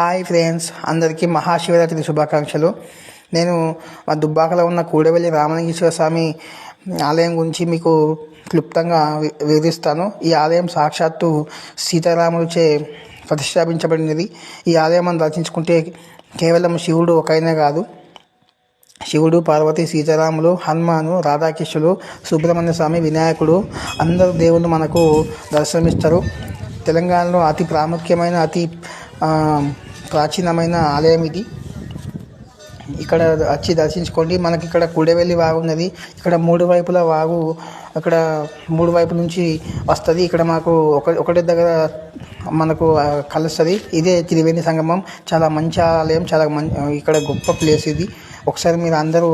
Hi friends అందరికీ మహాశివరాత్రి శుభాకాంక్షలు. నేను మా దుబ్బాకలో ఉన్న కూడవెల్లి రామలింగేశ్వర స్వామి ఆలయం గురించి మీకు క్లుప్తంగా వివరిస్తాను. ఈ ఆలయం సాక్షాత్తు సీతారాములచే ప్రతిష్టాపించబడినది. ఈ ఆలయం మనం దర్శించుకుంటే కేవలం శివుడు ఒకైనా కాదు శివుడు పార్వతి సీతారాములు హనుమాను రాధాకృష్ణులు సుబ్రహ్మణ్య స్వామి వినాయకుడు అందరు దేవుళ్ళు మనకు దర్శనమిస్తారు. తెలంగాణలో అతి ప్రాముఖ్యమైన అతి ప్రాచీనమైన ఆలయం ఇది. ఇక్కడ వచ్చి దర్శించుకోండి. మనకి ఇక్కడ కుడెవెల్లి వాగు ఉన్నది. ఇక్కడ మూడు వైపుల వాగు అక్కడ మూడు వైపు నుంచి వస్తుంది. ఇక్కడ మాకు ఒక ఒకటి దగ్గర మనకు కలుస్తుంది. ఇదే త్రివేణి సంగమం. చాలా మంచి ఆలయం. చాలా మం ఇక్కడ గొప్ప ప్లేస్ ఇది. ఒకసారి మీరు అందరూ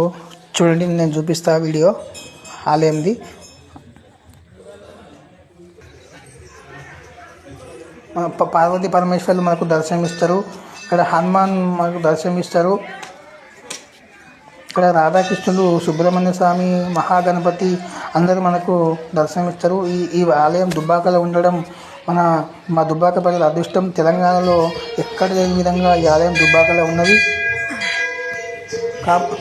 చూడండి. నేను చూపిస్తా వీడియో ఆలయంది. పార్వతీ పరమేశ్వర్లు మనకు దర్శనమిస్తారు. ఇక్కడ హనుమాన్ మనకు దర్శనమిస్తారు. ఇక్కడ రాధాకృష్ణులు సుబ్రహ్మణ్య స్వామి మహాగణపతి అందరూ మనకు దర్శనమిస్తారు. ఈ ఈ ఆలయం దుబ్బాకలో ఉండడం మన మా దుబ్బాక ప్రజల అదృష్టం. తెలంగాణలో ఎక్కడ లేని విధంగా ఈ ఆలయం దుబ్బాకలో ఉన్నది.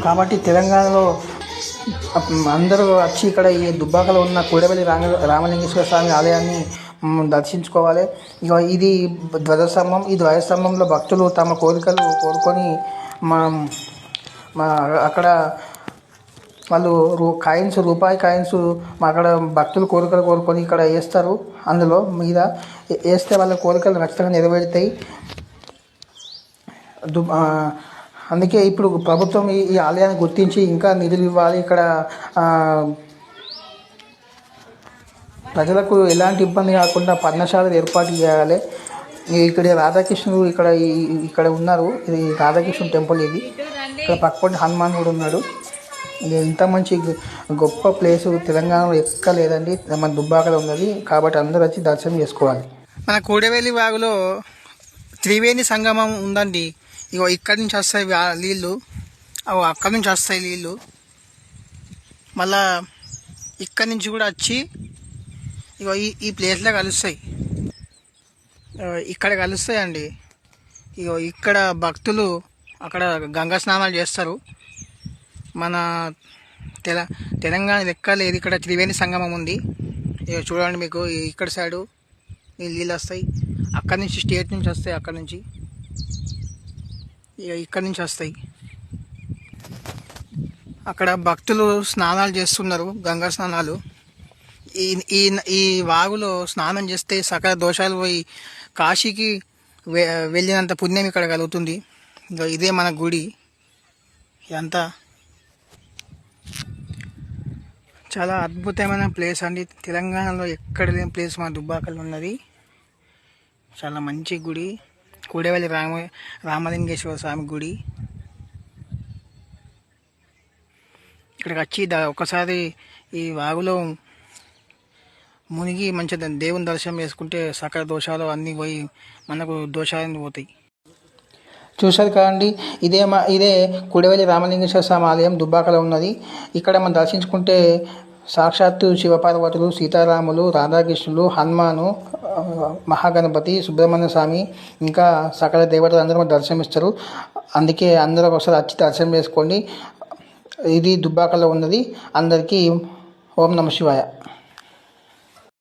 కాబట్టి తెలంగాణలో అందరూ వచ్చి ఇక్కడ ఈ దుబ్బాకలో ఉన్న కూడవెల్లి రామ రామలింగేశ్వర స్వామి ఆలయాన్ని దర్శించుకోవాలి. ఇక ఇది ధ్వజస్తంభం ఈ ధ్వజస్తంభంలో భక్తులు తమ కోరికలు కోరుకొని మా మా అక్కడ వాళ్ళు రూ కాయిన్స్ రూపాయి కాయిన్స్ మా అక్కడ భక్తులు కోరికలు కోరుకొని ఇక్కడ వేస్తారు. అందులో మీద వేస్తే వాళ్ళ కోరికలు ఖచ్చితంగా నెరవేరుతాయి. దు అందుకే ఇప్పుడు ప్రభుత్వం ఈ ఆలయాన్ని గుర్తించి ఇంకా నిధులు ఇవ్వాలి. ఇక్కడ ప్రజలకు ఎలాంటి ఇబ్బంది కాకుండా పర్ణశాలలు ఏర్పాటు చేయాలి. ఇక్కడ రాధాకృష్ణుడు ఇక్కడ ఇక్కడ ఉన్నారు. ఇది రాధాకృష్ణుడు టెంపుల్ ఇది. ఇక్కడ పక్కపొంటి హనుమాన్ కూడా ఉన్నాడు. ఇది ఎంత మంచి గొ- గొప్ప ప్లేసు. తెలంగాణలో ఎక్క లేదండి. మన దుబ్బాకలో ఉన్నది. కాబట్టి అందరూ వచ్చి దర్శనం చేసుకోవాలి. మన కూడవేలి వాగులో త్రివేణి సంగమం ఉందండి. ఇగో ఇక్కడి నుంచి వస్తాయి నీళ్ళు అవి అక్కడి నుంచి వస్తాయి నీళ్ళు మళ్ళా ఇక్కడి నుంచి కూడా వచ్చి ఇగో ఈ ఈ ప్లేస్లో కలుస్తాయి. ఇక్కడ కలుస్తాయండి. ఇగో ఇక్కడ భక్తులు అక్కడ గంగా స్నానాలు చేస్తారు. మన తెల తెలంగాణ లెక్క లేదు ఇక్కడ త్రివేణి సంగమం ఉంది. ఇగో చూడండి మీకు ఇక్కడ సైడు నీళ్ళు వస్తాయి. అక్కడి నుంచి స్టేట్ నుంచి వస్తాయి అక్కడి నుంచి. ఇక ఇక్కడి నుంచి వస్తాయి. అక్కడ భక్తులు స్నానాలు చేస్తున్నారు గంగా స్నానాలు. ఈ ఈ ఈ వాగులో స్నానం చేస్తే సకల దోషాలు పోయి కాశీకి వె- వెళ్ళినంత పుణ్యం ఇక్కడ కలుగుతుంది. ఇంకా ఇదే మన గుడి. ఇదంతా చాలా అద్భుతమైన ప్లేస్ అండి. తెలంగాణలో ఎక్కడ లేని ప్లేస్ మన దుబ్బాకలో ఉన్నది. చాలా మంచి గుడి. కూడేవల్లి రామ రామలింగేశ్వర స్వామి గుడి. ఇక్కడికి వచ్చి ఒకసారి ఈ వాగులో మునిగి మంచిగా దేవుని దర్శనం చేసుకుంటే సకల దోషాలు అన్నీ పోయి మనకు దోషాలన్నీ పోతాయి. చూశారు కదండి ఇదే మా ఇదే కుడివెల్లి రామలింగేశ్వర స్వామి ఆలయం దుబ్బాకలో ఉన్నది. ఇక్కడ మనం దర్శించుకుంటే సాక్షాత్తు శివపార్వతులు సీతారాములు రాధాకృష్ణులు హనుమాను మహాగణపతి సుబ్రహ్మణ్య స్వామి ఇంకా సకల దేవతలు అందరూ దర్శనమిస్తారు. అందుకే అందరూ ఒకసారి వచ్చి దర్శనం చేసుకోండి. ఇది దుబ్బాకలో ఉన్నది. అందరికీ ఓం నమ శివాయ.